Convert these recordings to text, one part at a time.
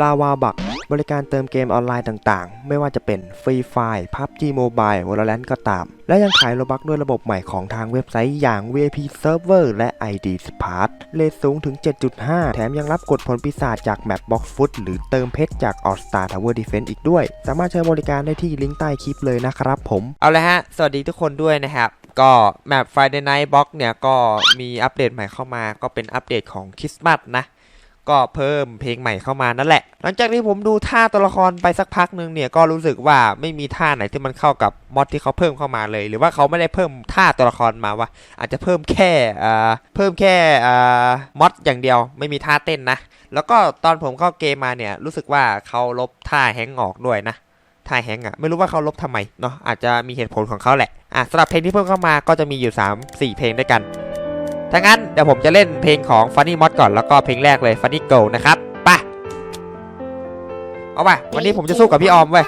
ลาวาบักบริการเติมเกมออนไลน์ต่างๆ ไม่ว่าจะเป็นฟรีไฟ PUBG Mobile Valorant ก็ตาม และยังขายโลบักด้วยระบบใหม่ของทางเว็บไซต์อย่าง VIP Server และ ID Smart เลทสูงถึง 7.5 แถมยังรับกดผลปีศาจจากแมป Box Foot หรือเติมเพชรจาก All Star Tower Defense อีกด้วย สามารถใช้บริการได้ที่ลิงก์ใต้คลิปเลยนะครับผม เอาละฮะ สวัสดีทุกคนด้วยนะครับก็แมป Friday Night Box เนี่ยก็มีอัปเดตใหม่เข้ามา ก็เป็นอัปเดตของคริสต์มาสนะ ก็เพิ่มเพลงใหม่เข้ามานั่นแหละ หลังจากที่ผมดูท่าตัวละครไปสักพักหนึ่งเนี่ยก็รู้สึกว่าไม่มีท่าไหนที่มันเข้ากับมอดที่เขาเพิ่มเข้ามาเลย หรือว่าเขาไม่ได้เพิ่มท่าตัวละครมาวะอาจจะเพิ่มแค่อ่าเพิ่มแค่อ่ามอดอย่างเดียวไม่มีท่าเต้นนะ แล้วก็ตอนผมเข้าเกมมาเนี่ยรู้สึกว่าเขาลบท่าแฮงออกด้วยนะท่าแฮงอะไม่รู้ว่าเขาลบทำไมเนาะอาจจะมีเหตุผลของเขาแหละอะสำหรับเพลงที่เพิ่มเข้ามาก็จะมีอยู่ 3 4 เพลงด้วยกัน ถ้างั้นเดี๋ยวผมจะเล่นเพลงของ Funny Mod ก่อนแล้วก็เพลงแรกเลย Funny Go นะครับไปเอาไปวันนี้ผมจะสู้กับพี่ออมเว้ย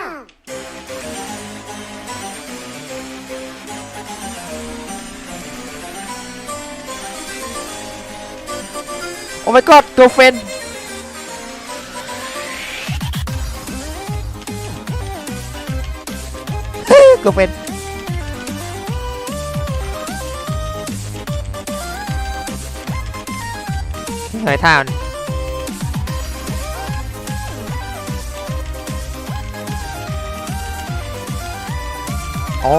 โอ้ my god girlfriend ก็เป็น หน่อยท่ามันโอ้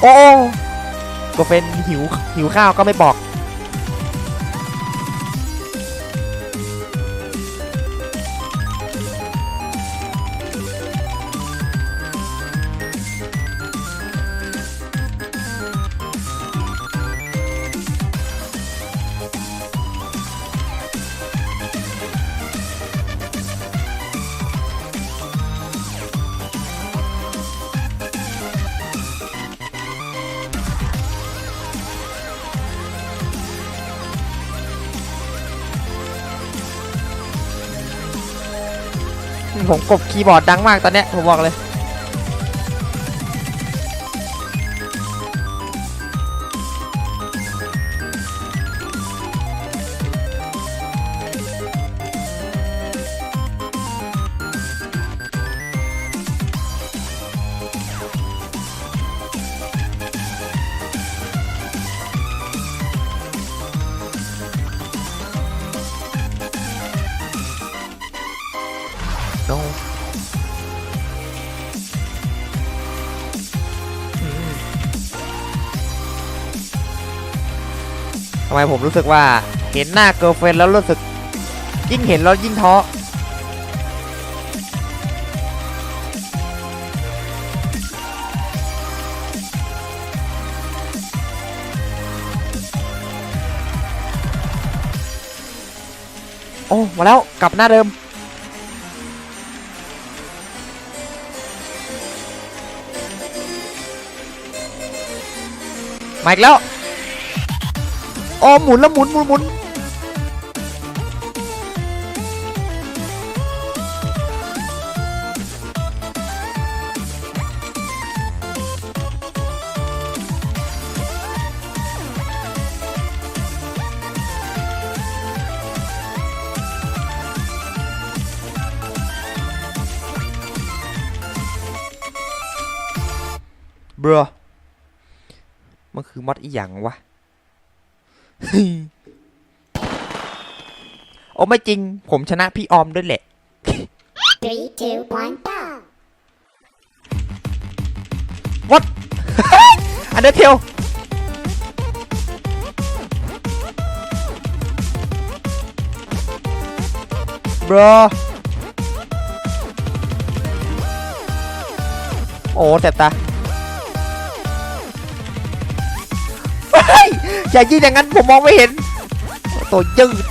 โอ้ก็เป็นหิวหิวข้าวก็ไม่บอก ผมกดคีย์บอร์ดดังมากตอนเนี้ยผมบอกเลย ไมผมรู้สึกว่าเห็นหน้าเกิร์ลเฟนแล้วรู้สึก ยิ่งเห็นแล้วยิ่งท้อโอ้มาแล้วกลับหน้าเดิม มาอีกแล้ว โอ้หมุนแล้วหมุนหมุนหมุนเบรอมันคือมอดอีหยังวะ โอ้ไม่จริง ผมชนะพี่ออมด้วยแหละ Three, two, one, go! What อันเดอร์เทลบรโอ้แสบตา อย่ายิงอย่างนั้นผมมองไม่เห็น ตัวยืด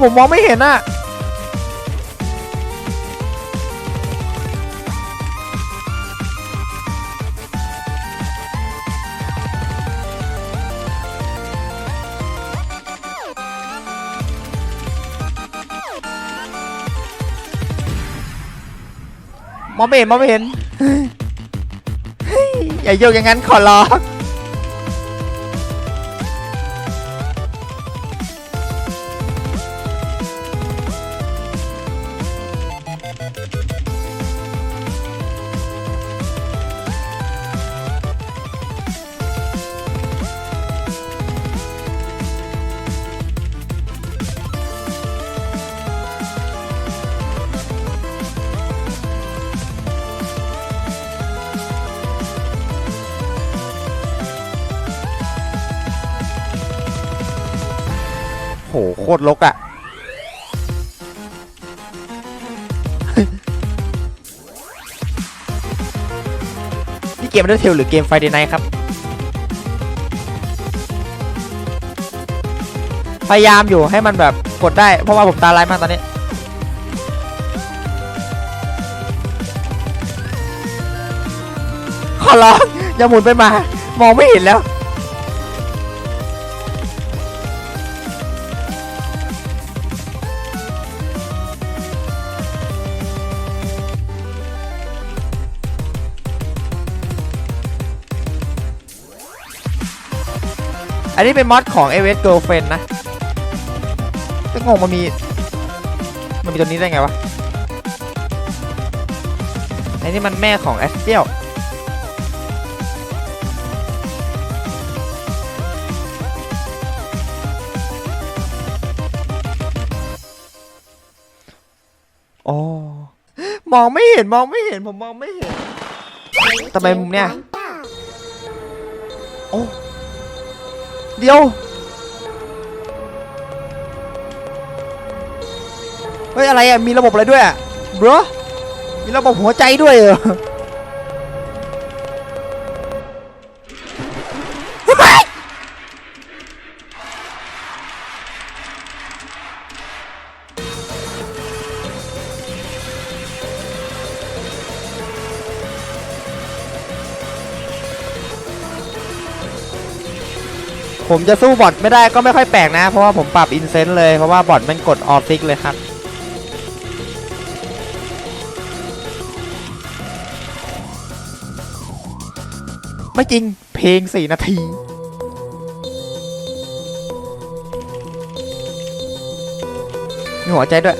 ผมมองไม่เห็นอะ มองไม่เห็นมองไม่เห็นเฮ้ยอย่าโยกอย่างนั้นขอร้อง โหโคตรลกอะนี่เกม Undertale หรือเกม Friday Night ครับ พยายามอยู่ให้มันแบบกดได้ เพราะว่าผมตาลายมากตอนนี้ ขอร้องอย่าหมุนไปมา มองไม่เห็นแล้ว อันนี้เป็นมอดของ a v s Girlfriend นะก็งงมันมี มันมีตัวนี้ได้ไงวะอ้นี่มันแม่ของ a s t r a l อ๋อมองไม่เห็นมองไม่เห็นผมมองไม่เห็น Three, Tao bay two, mùng nè. one, go. โเดี๋ยว เฮ้ย อะไรอะ มีระบบอะไรด้วยอะบรมีระบบหัวใจด้วยเหรอ ผมจะสู้บอทไม่ได้ก็ไม่ค่อยแปลกนะ เพราะว่าผมปรับอินเซนต์เลยเพราะว่าบอทมันกดออฟซิกเลยครับไม่จริงเพลง4นาที มีหัวใจด้วย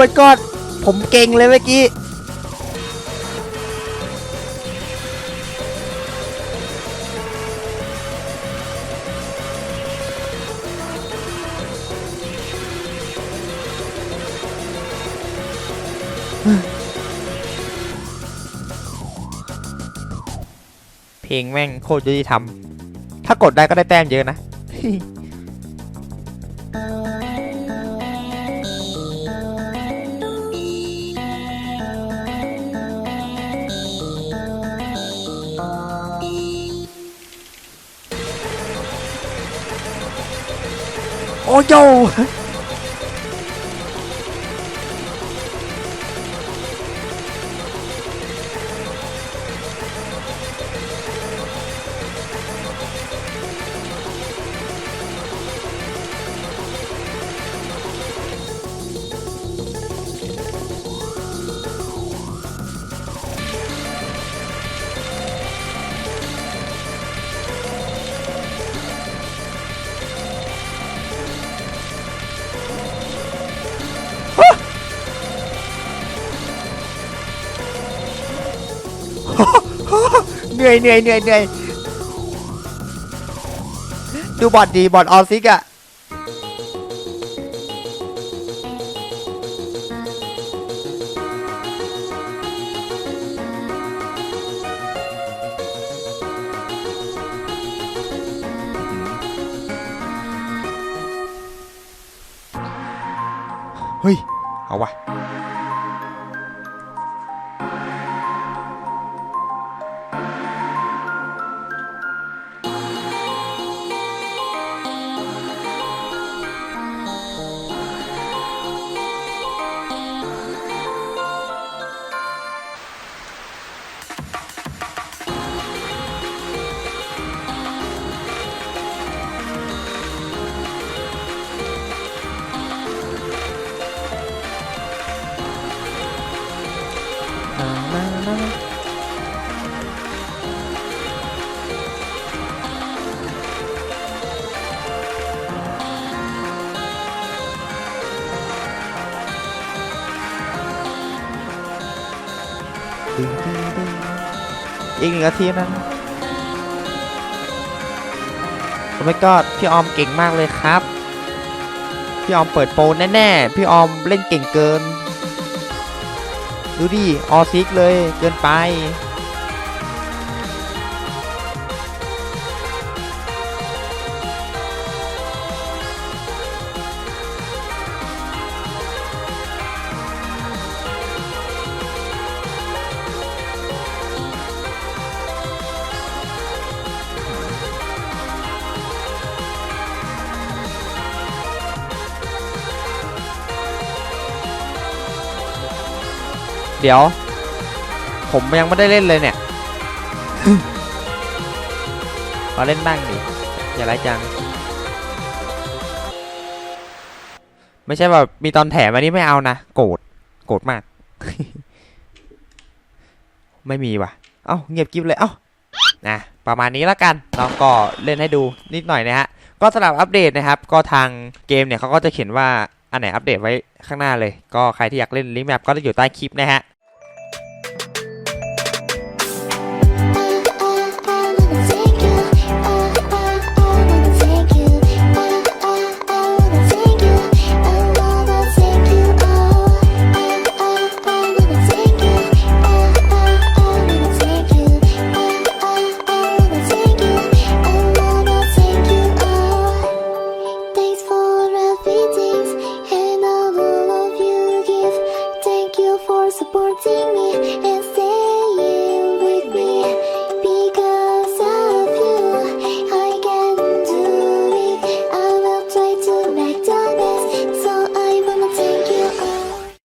my god ผมเก่งเลยเมื่อกี้เพลงแม่งโคตรยุติธรรม ถ้ากดได้ก็ได้แต้มเยอะนะ โอ้ เหนื่อยเหนื่อยเหนื่อยเหนื่อยดูบอดดีบอดออซิกอะเฮ้ย เอาวะ อีกหนึ่งอาทีนั้นโอ้ไม่ก็พี่ออมเก่งมากเลยครับ พี่ออมเปิดโปรแน่ๆ พี่ออมเล่นเก่งเกิน ดูดิ ออซิกเลยเกินไป เดี๋ยว ผมยังไม่ได้เล่นเลยเนี่ยมาเล่นบ้างดิอย่าไรจัง ไม่ใช่แบบมีตอนแถมอันนี้ไม่เอานะ โกรธโกรธมาก ไม่มีว่ะ เอ้าเงียบกิ๊บเลย เอ้านะประมาณนี้แล้วกันเราก็เล่นให้ดูนิดหน่อยนะฮะ ก็สำหรับอัปเดตนะครับ ก็ทางเกมเนี่ยเขาก็จะเขียนว่าอันไหนอัปเดตไว้ข้างหน้าเลย ก็ใครที่อยากเล่นลิงก์แมปก็จะอยู่ใต้คลิปนะฮะ